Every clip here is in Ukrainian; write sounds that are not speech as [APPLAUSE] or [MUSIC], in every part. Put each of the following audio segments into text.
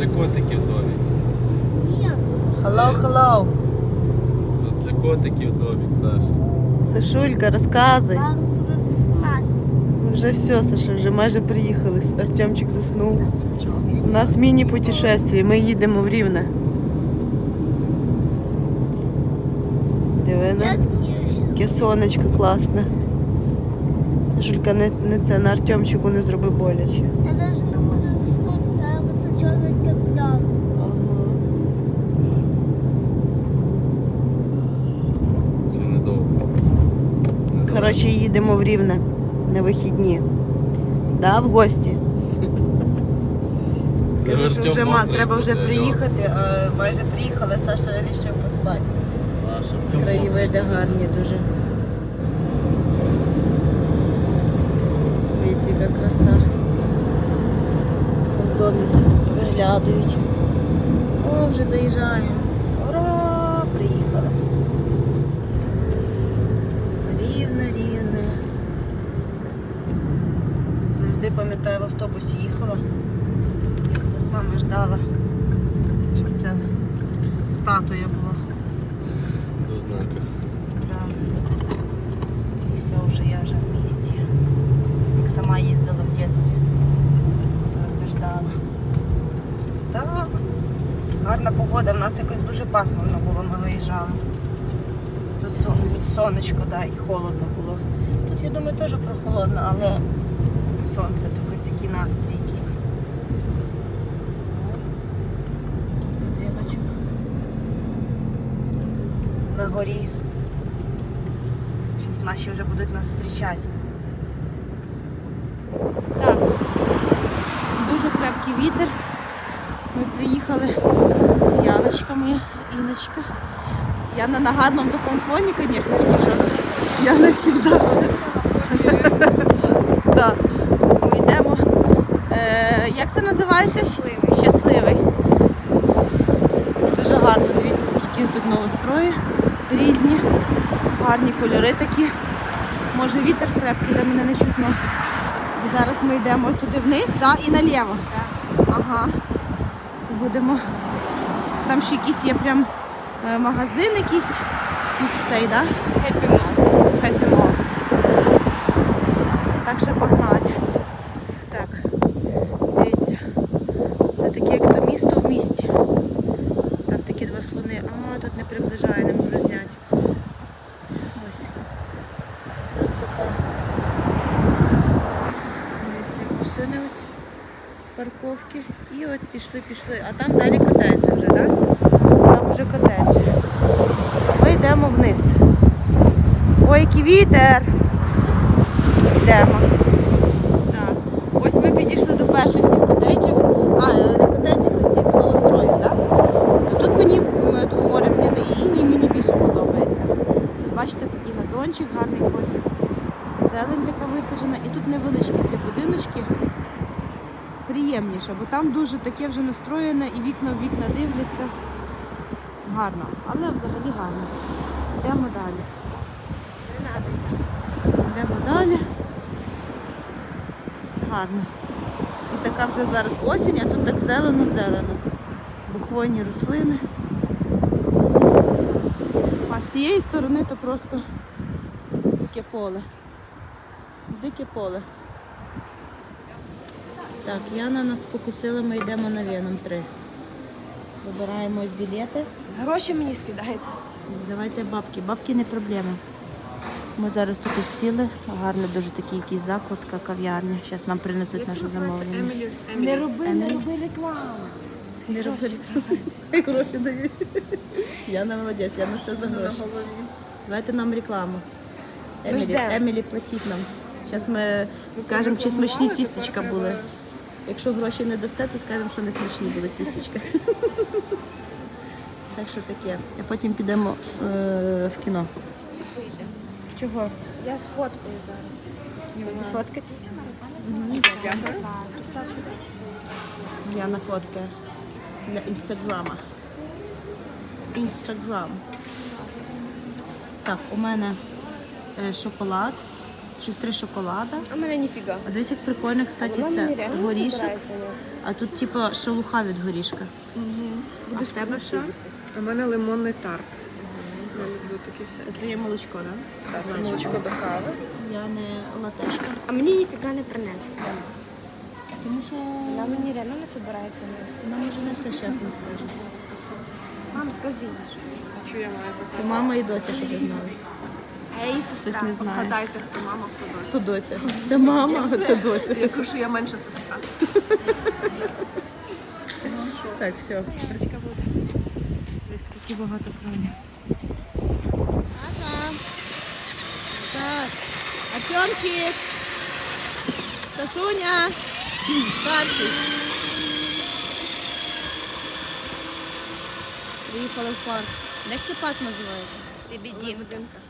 для котиків домик. Hello, hello. Тут для котиків домик, Саша. Сашулька, розказуй. Буду засинати. Вже все, Саша, вже майже приїхали. Артемчик заснув. У нас міні-путешествие, ми їдемо в Рівне. Диви, на. Яке сонечко класне. Сашулька не, не це на Артемчику не зроби боляче. Я навіть не можу заснути, так вдало. Чи недовго? Недовго. Коротше, їдемо в Рівне на вихідні. Да, в гості. [LAUGHS] Кажу, що вже ма, треба вже приїхати, а майже приїхали, Саша вирішив поспати. Саша, Краєвиди гарні дуже. Дивіться, яка краса. Там домики виглядають. О, вже заїжджаємо. Ура! Приїхали. Рівне, рівне. Завжди пам'ятаю, в автобусі їхала. Як це саме ждала, щоб ця статуя була. До знака. Да. І все, вже я вже в місті. Як сама їздила в дитинстві. Це ждала. Красота. Гарна погода, в нас якось дуже пасмурно було, ми виїжджали. Тут сонечко, да, і холодно було. Тут, я думаю, теж прохолодно, але сонце, то хоч такий настрій якийсь. Такий будиночок. На горі. Зараз наші вже будуть нас зустрічати. Так, дуже крепкий вітер. Ми приїхали з Яночками, Іночка. Я на нагадному такому фоні, звісно, тільки що. Я не завжди. Ми йдемо. Е, як це називається? Щасливий. Щасливий. Дуже гарно, дивіться, скільки тут новострої різні, гарні кольори такі. Може вітер крепкий, де мене не чутно. І зараз ми йдемо туди вниз да, і наліво. Ага. Будемо. Там ще якісь є прям е, магазин якийсь. із цей, да? Happy Mall. Так що погнали. Так. Дивіться. Це таке як то місто в місті. Там такі два слони. А, тут не приближає, не можу зняти. Ось. Красота. Дивіться, як машини ось. Парковки. І от пішли, пішли. А там далі котеджі вже, так? Там вже котеджі. Ми йдемо вниз. Ой, який вітер! Йдемо. Так. Ось ми підійшли до перших цих котеджів. А, е, не котеджів, а цих новостроїв, так? То тут мені, от говоримо з Інною, і мені більше подобається. Тут бачите такий газончик, гарний ось. Зелень така висаджена. І тут невеличкі ці будиночки. Приємніше, бо там дуже таке вже настроєне і вікна в вікна дивляться. Гарно, але взагалі гарно. Йдемо далі. Йдемо далі. Гарно. І така вже зараз осінь, а тут так зелено-зелено. Бухвойні рослини. А з цієї сторони то просто дике поле. Дике поле. Так, Яна нас покусила, ми йдемо на Веном 3. Вибираємо ось білети. Гроші мені скидаєте. Давайте бабки. Бабки не проблема. Ми зараз тут сіли. Гарний дуже такий якийсь закладка, кав'ярня. Зараз нам принесуть наше замовлення. Емілі. Не роби, не роби рекламу. Не роби. Гроші [LAUGHS] дають. Я не молодець, я на все за гроші. Давайте нам рекламу. Емілі. Емілі платіть нам. Зараз ми скажемо, чи смачні тістечка були. Якщо гроші не дасте, то скажемо, що не смачні були тістечка. [LAUGHS] Так що таке. А потім підемо е, в кіно. Чого? Я сфоткаю зараз. Фоткать? Дякую. Я на фотки для інстаграма. Інстаграм. Так, у мене е, шоколад щось три шоколада. А мене ніфіга. А дивись, як прикольно, кстати, Вона мені це реально горішок. збирається. А тут, типа, шелуха від горішка. А в тебе що? У мене лимонний тарт. Такі Це всякі. твоє молочко, так? Так, це молочко до кави. Я не латешка. А мені ніфіга не принесли. Тому що Вона мені реально не збирається нести. вона може не все чесно скаже. Мам, скажи їй щось. Що я маю Це мама і доця, щоб ви знали. Я її Хтось сестра. не знає. Гадайте, хто мама, хто дочка. Хто доця? Це мама, а це доця. Я кажу, що я менша сестра. Так, все. Фреска буде. Дивись, скільки багато крові. Саша! Саш! Артемчик! Сашуня! Старший! Приїхали в парк. Як це парк називається? Лебеді.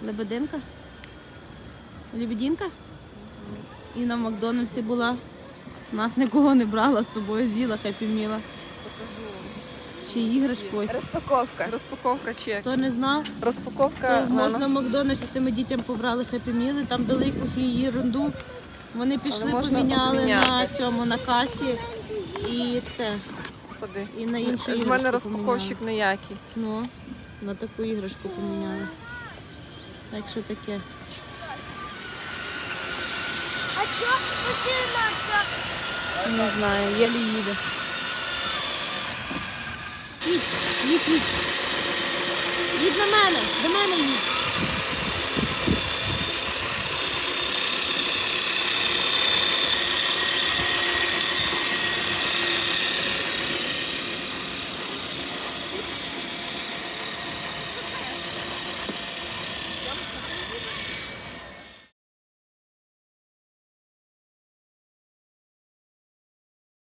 Лебединка? Лебединка? І на Макдональдсі була. Нас нікого не брала з собою, з'їла, хеппі міла. Ще й іграшку ось. Розпаковка. Розпаковка чек. Хто не знав, Розпаковка. то можна в Макдональдсі цими дітям побрали хеппі міли, там дали якусь її ерунду. Вони пішли, поміняли на цьому, на касі. І це, Господи. і на іншу З іграшку мене розпаковщик ніякий. Ну, на таку іграшку поміняли. Так що таке. А чого машина ця? Не знаю, єлі їде. Їдь, їдь, їдь. Їдь на мене, до мене їдь.